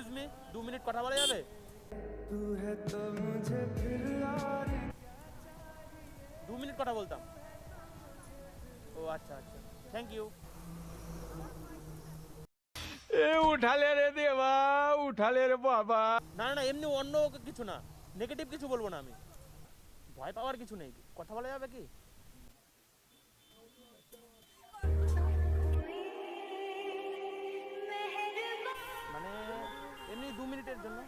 Excuse me দু minute কথা বলা যাবে? দু মিনিট কথা বলতাম। ও আচ্ছা আচ্ছা। থ্যাংক ইউ এ উঠালে রে দেবা উঠালে রে বাবা। না না এমনি অন্য কিছু না। নেগেটিভ কিছু বলব না আমি। ভয় পাওয়ার কিছু নেই। কথা বলা যাবে কি? মানে এমনি দু মিনিটের জন্য।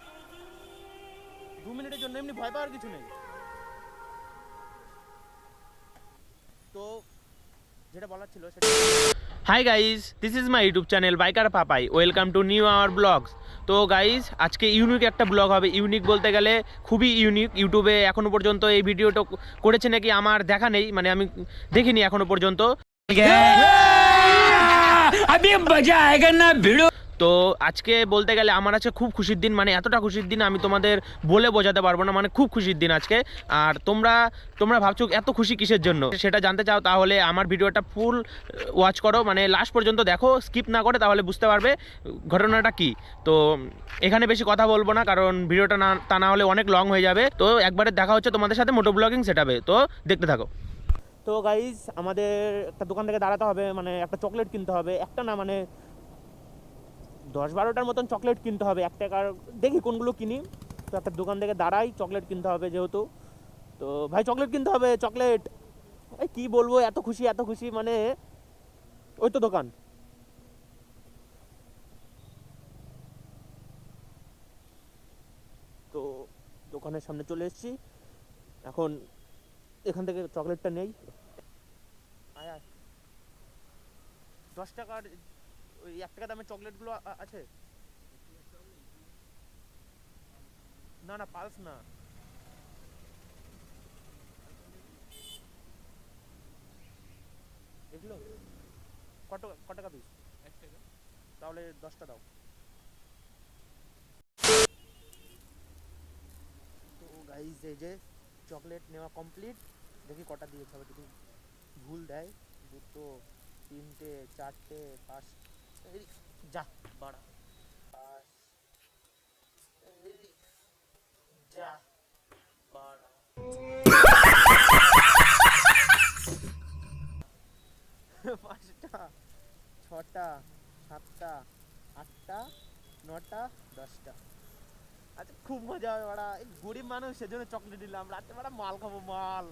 দু মিনিটের জন্য এমনি ভয় পাওয়ার কিছু নেই। তো যেটা বলার ছিল সেটা hi guys this is my YouTube channel biker Papai welcome to new our vlogs তো গাইজ আজকে ইউনিক একটা ব্লগ হবে। ইউনিক বলতে গেলে খুবই ইউনিক ইউটিউবে এখনও পর্যন্ত এই ভিডিওটা করেছে নাকি আমার দেখা নেই। মানে আমি দেখিনি এখনও পর্যন্ত। তো আজকে বলতে গেলে আমার আছে খুব খুশির দিন মানে এতটা খুশির দিন আমি তোমাদের বলে বোঝাতে পারব না মানে খুব খুশির দিন আজকে। আর তোমরা তোমরা ভাবছ এত খুশি কিসের জন্য? সেটা জানতে চাও তাহলে আমার ভিডিওটা ফুল ওয়াচ করো মানে লাস্ট পর্যন্ত দেখো স্কিপ না করে তাহলে বুঝতে পারবে ঘটনাটা কি। তো এখানে বেশি কথা বলব না, কারণ ভিডিওটা না, তা না হলে অনেক লং হয়ে যাবে। তো একবারে দেখা হচ্ছে তোমাদের সাথে মোটো ব্লগিং সেটাবে তো দেখতে থাকো। তো গাইজ আমাদের একটা দোকান থেকে দাঁড়াতে হবে মানে একটা চকলেট কিনতে হবে। একটা না মানে দশ বারোটার মতন চকলেট কিনতে হবে, এক টাকার, দেখি কোনগুলো কিনি। তো একটা দোকান থেকে দাঁড়াই চকলেট কিনতে হবে যেহেতু। তো ভাই চকলেট কিনতে হবে চকলেট এই কি বলব, এত খুশি এত খুশি মানে ওই তো দোকান। তো দোকানের সামনে চলে এসেছি। এখন এখান থেকে চকলেটটা নেই। দশ টাকার ওই এক টাকা দামের চকলেটগুলো আছে? না না, পালস না। এগুলো? কত ক টাকা পিস তাহলে দশটা দাও। তো গাইজ এই যে চকলেট নেওয়া কমপ্লিট দেখি কটা দিয়েছে হবে যদি ভুল দেয়, দুটো, তিনটে, চারটে পাঁচ এই পাঁচটা, ছটা, সাতটা, আটটা, নটা, দশটা। আচ্ছা খুব মজা হবে, বাড়া। এই গরিব মানুষ, সেজন্য চকলেট দিলাম। রাতে, বাড়া, মাল খাব, মাল।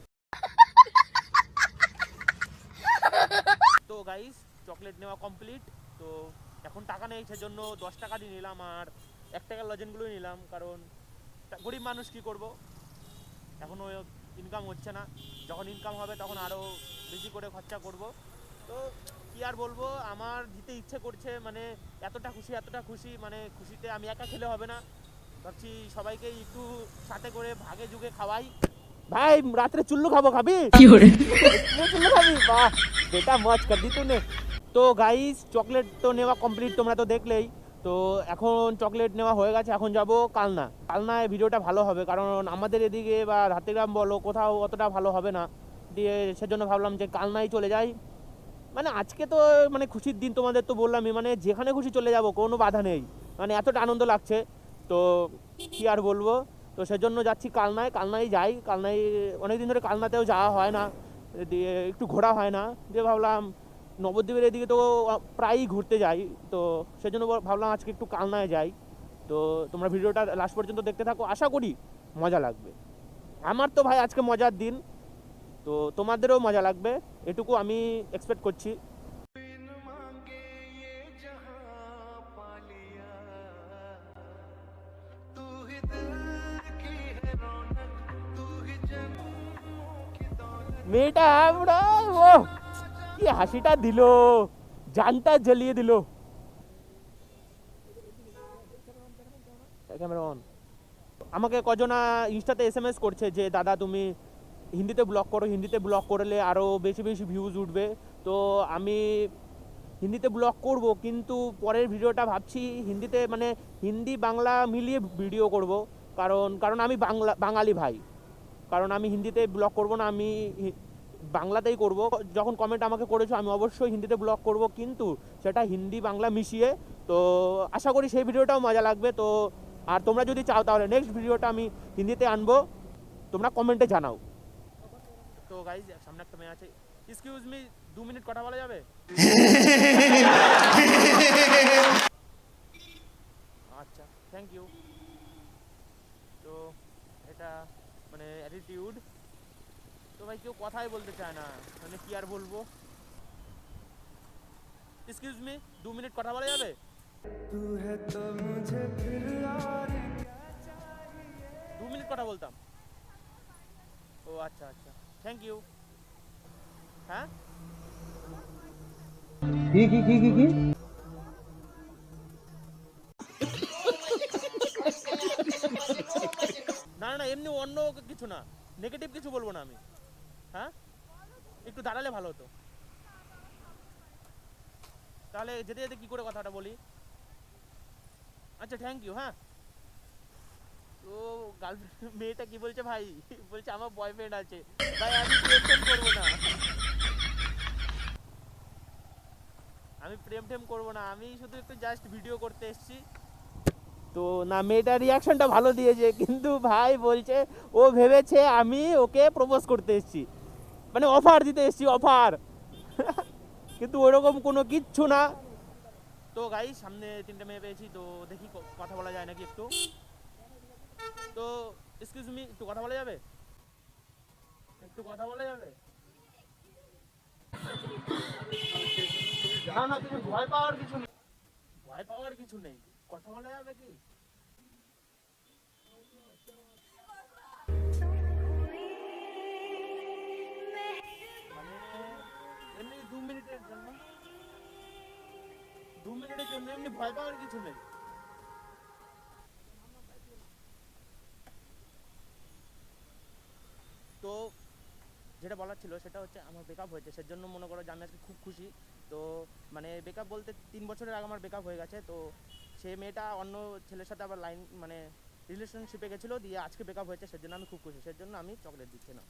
তো গাইস চকলেট নেওয়া কমপ্লিট তো এখন টাকা নেই সেজন্য দশ টাকা দিয়ে নিলাম আর এক টাকার লজেনগুলোই নিলাম কারণ গরিব মানুষ কি করব? এখনও ইনকাম হচ্ছে না। যখন ইনকাম হবে তখন আরও বেশি করে খরচা করব। তো কি আর বলব আমার দিতে ইচ্ছে করছে মানে এতটা খুশি এতটা খুশি মানে খুশিতে আমি একা খেলে হবে না। ভাবছি সবাইকে একটু সাথে করে ভাগে যুগে খাওয়াই। ভাই রাত্রে চুল্লু খাব খাবি? চুল্লু খাবি? বাহ বেটা মজ কর দি তুনে তো গাইস চকলেট তো নেওয়া কমপ্লিট তোমরা তো দেখলেই। তো এখন চকলেট নেওয়া হয়ে গেছে, এখন যাব কালনা। কালনায় ভিডিওটা ভালো হবে, কারণ আমাদের এদিকে বা হাতিগ্রাম বলো, কোথাও অতটা ভালো হবে না। দিয়ে সেজন্য ভাবলাম যে কালনায় চলে যাই। মানে আজকে তো মানে খুশির দিন তোমাদের তো বললামই মানে যেখানে খুশি চলে যাব, কোনো বাধা নেই। মানে এতটা আনন্দ লাগছে। তো কি আর বলব? তো সেজন্য যাচ্ছি কালনায় কালনায় যাই। কালনায় অনেকদিন ধরে কালনাতেও যাওয়া হয় না। দিয়ে একটু ঘোরা হয় না। দিয়ে ভাবলাম নবদ্বীপের এদিকে তো প্রায়ই ঘুরতে যাই তো সেজন্য বল- ভাবলাম আজকে একটু কালনায় যাই। তো তোমরা ভিডিওটা লাস্ট পর্যন্ত দেখতে থাকো আশা করি মজা লাগবে। আমার তো ভাই আজকে মজার দিন তো তোমাদেরও মজা লাগবে এটুকু আমি এক্সপেক্ট করছি। মেয়েটা ও কি হাসিটা দিল? জানটা জ্বালিয়ে দিল। আমাকে কজনা ইনস্টাতে এস এম এস করছে যে, দাদা, তুমি হিন্দিতে ব্লগ করো। হিন্দিতে ব্লগ করলে আরও বেশি বেশি ভিউজ উঠবে। তো আমি হিন্দিতে ব্লগ করব, কিন্তু পরের ভিডিওটা ভাবছি হিন্দিতে মানে হিন্দি, বাংলা মিলিয়ে ভিডিও করব। কারণ কারণ আমি বাংলা, বাঙালি ভাই। কারণ আমি হিন্দিতে ব্লগ করব না, আমি বাংলাতেই করব। যখন কমেন্ট আমাকে করেছ, আমি অবশ্যই হিন্দিতে ব্লগ করব, কিন্তু সেটা হিন্দি বাংলা মিশিয়ে, তো আশা করি সেই ভিডিওটাও মজা লাগবে। তো আর তোমরা যদি চাও, তাহলে নেক্সট ভিডিওটা আমি হিন্দিতে আনব। তোমরা কমেন্টে জানাও। তো গাইজ সামনে একটা মেয়ে আছে। এক্সকিউজ মি দু মিনিট কথা বলা যাবে? আচ্ছা থ্যাংক ইউ তো এটা মানে অ্যাটিটিউড তো ভাই কেউ কথাই বলতে চায় না। মানে কি আর বলব? এক্সকিউজ মি দু মিনিট কথা বলা যাবে? দু মিনিট কথা বলতাম। ও আচ্ছা আচ্ছা। থ্যাংক ইউ হ্যাঁ? কি কি কি কি কি? না না না এমনি অন্য কিছু না। নেগেটিভ কিছু বলব না আমি। হ্যাঁ? একটু দাঁড়ালে ভালো হতো। তাহলে যেতে যেতে কি করে কথাটা বলি? আচ্ছা থ্যাংক ইউ হ্যাঁ? তো গার্লফ্রেন্ড মেয়েটা কি বলছে ভাই? বলছে আমার বয়ফ্রেন্ড আছে। ভাই, আমি প্রেম টেম করব না। আমি প্রেম টেম করব না। আমি শুধু একটু জাস্ট ভিডিও করতে এসেছি। তো না, মেয়েটার রিয়াকশনটা ভালো দিয়েছে। কিন্তু ভাই বলছে, ও ভেবেছে আমি ওকে প্রপোজ করতে এসেছি। মানে অফার দিতে এসেছি অফার কিন্তু ওরকম কোনো কিচ্ছু না। তো গাই সামনে তিনটে মেয়ে পেয়েছি তো দেখি কথা বলা যায় নাকি একটু? তো এক্সকিউজ মি একটু কথা বলা যাবে? একটু কথা বলা যাবে? না না তুমি ভয় পাওয়ার কিছু নেই। ভয় পাওয়ার কিছু নেই। কথা বলা যাবে কি? দু মিনিটের জন্য এমনি ভয় পাওয়ার কিছু নেই। তো যেটা বলার ছিল সেটা হচ্ছে আমার ব্রেকআপ হয়েছে সেজন্য মনে করো যে আমি আজকে খুব খুশি। তো মানে ব্রেকআপ বলতে তিন বছরের আগে আমার ব্রেকআপ হয়ে গেছে তো সে মেয়েটা অন্য ছেলের সাথে আবার লাইন মানে রিলেশনশিপে গেছিল দিয়ে আজকে ব্রেকআপ হয়েছে সেজন্য আমি খুব খুশি সেজন্য আমি চকলেট দিচ্ছি না।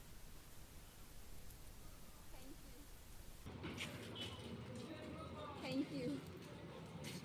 থ্যাংক ইউ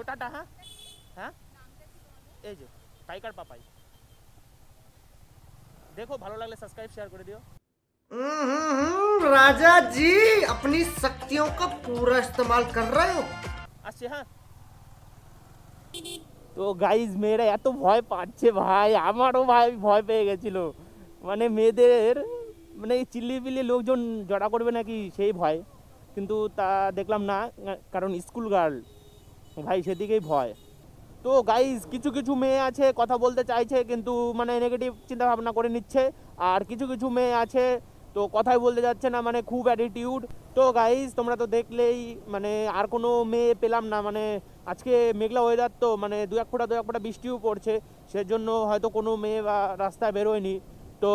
আসছি হ্যাঁ আসছি হ্যাঁ চাপ তো টাটা হ্যাঁ হ্যাঁ এই যে টাইগার পাপাই দেখো ভালো লাগলে সাবস্ক্রাইব শেয়ার করে দিও हम्म, राजा जी अपनी शक्तियों का पूरा इस्तेमाल कर रहे हो আসছে হ্যাঁ তো গাইজ মেয়েরা এত ভয় পাচ্ছে ভাই আমারও ভাই ভয় পেয়ে গেছিল মানে মেয়েদের মানে এই চিল্লি পিল্লি লোকজন জড়া করবে নাকি সেই ভয় কিন্তু তা দেখলাম না কারণ স্কুল গার্ল ভাই, সেদিকেই ভয়। তো গাইজ কিছু কিছু মেয়ে আছে, কথা বলতে চাইছে, কিন্তু মানে নেগেটিভ চিন্তা ভাবনা করে নিচ্ছে। আর কিছু কিছু মেয়ে আছে, তো কথাই বলতে যাচ্ছে না মানে খুব অ্যাটিটিউড তো গাইজ তোমরা তো দেখলেই মানে আর কোনো মেয়ে পেলাম না মানে আজকে মেঘলা ওয়েদার তো মানে দু এক ফোঁটা, দু এক ফোঁটা বৃষ্টিও পড়ছে। সেজন্য হয়তো কোনো মেয়ে বা রাস্তায় বেরোয়নি। তো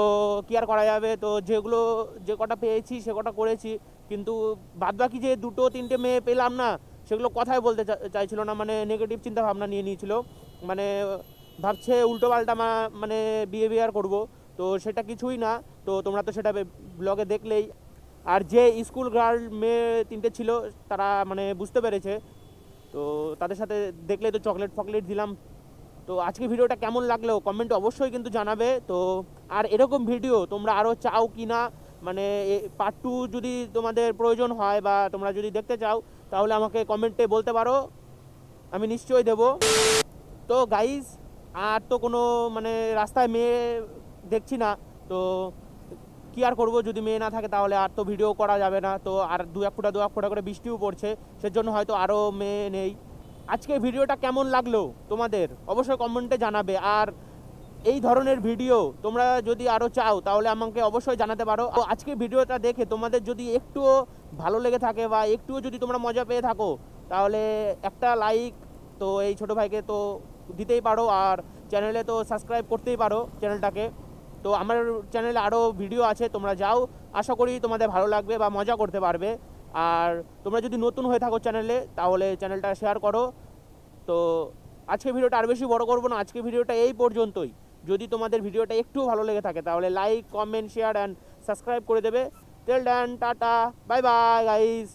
কি আর করা যাবে? তো যেগুলো, যে কটা পেয়েছি, সে কটা করেছি। কিন্তু বাদবাকি যে দুটো, তিনটে মেয়ে পেলাম না সেগুলো কথাই বলতে চাইছিল না মানে নেগেটিভ চিন্তা ভাবনা নিয়ে নিয়েছিল। মানে ভাবছে উল্টো পাল্টা মানে বিহেভিয়ার করব। তো সেটা কিছুই না। তো তোমরা তো সেটা ব্লগে দেখলেই। আর যে স্কুল গার্ল মেয়ে তিনটে ছিল, তারা মানে বুঝতে পেরেছে। তো তাদের সাথে দেখলেই তো চকলেট ফকলেট দিলাম। তো আজকে ভিডিওটা কেমন লাগল কমেন্ট অবশ্যই কিন্তু জানাবে। তো আর এরকম ভিডিও তোমরা আরও চাও কি না মানে পার্ট টু যদি তোমাদের প্রয়োজন হয় বা তোমরা যদি দেখতে চাও তাহলে আমাকে কমেন্টে বলতে পারো। আমি নিশ্চয়ই দেব। তো গাইজ আর তো কোনো মানে রাস্তায় মেয়ে দেখছি না, তো কি আর করব? যদি মেয়ে না থাকে তাহলে আর তো ভিডিও করা যাবে না। তো আর দু এক ফোঁটা দু এক ফোঁটা করে বৃষ্টিও পড়ছে, সেজন্য হয়তো আরও মেয়ে নেই। আজকে ভিডিওটা কেমন লাগল তোমাদের? অবশ্যই কমেন্টে জানাবে। আর এই ধরনের ভিডিও তোমরা যদি আরও চাও, তাহলে আমাকে অবশ্যই জানাতে পারো। তো আজকে ভিডিওটা দেখে তোমাদের যদি একটুও ভালো লেগে থাকে বা একটুও যদি তোমরা মজা পেয়ে থাকো, তাহলে একটা লাইক তো এই ছোটো ভাইকে তো দিতেই পারো আর চ্যানেলে তো সাবস্ক্রাইব করতেই পারো চ্যানেলটাকে তো আমার চ্যানেলে আরও ভিডিও আছে, তোমরা যাও, আশা করি তোমাদের ভালো লাগবে বা মজা করতে পারবে। আর তোমরা যদি নতুন হয়ে থাকো চ্যানেলে তাহলে চ্যানেলটা শেয়ার করো। তো আজকে ভিডিওটা আর বেশি বড় করব না, আজকে ভিডিওটা এই পর্যন্তই। যদি তোমাদের ভিডিওটা একটু ভালো লেগে থাকে, তাহলে like comment share and subscribe করে দেবে। Till then tata bye bye guys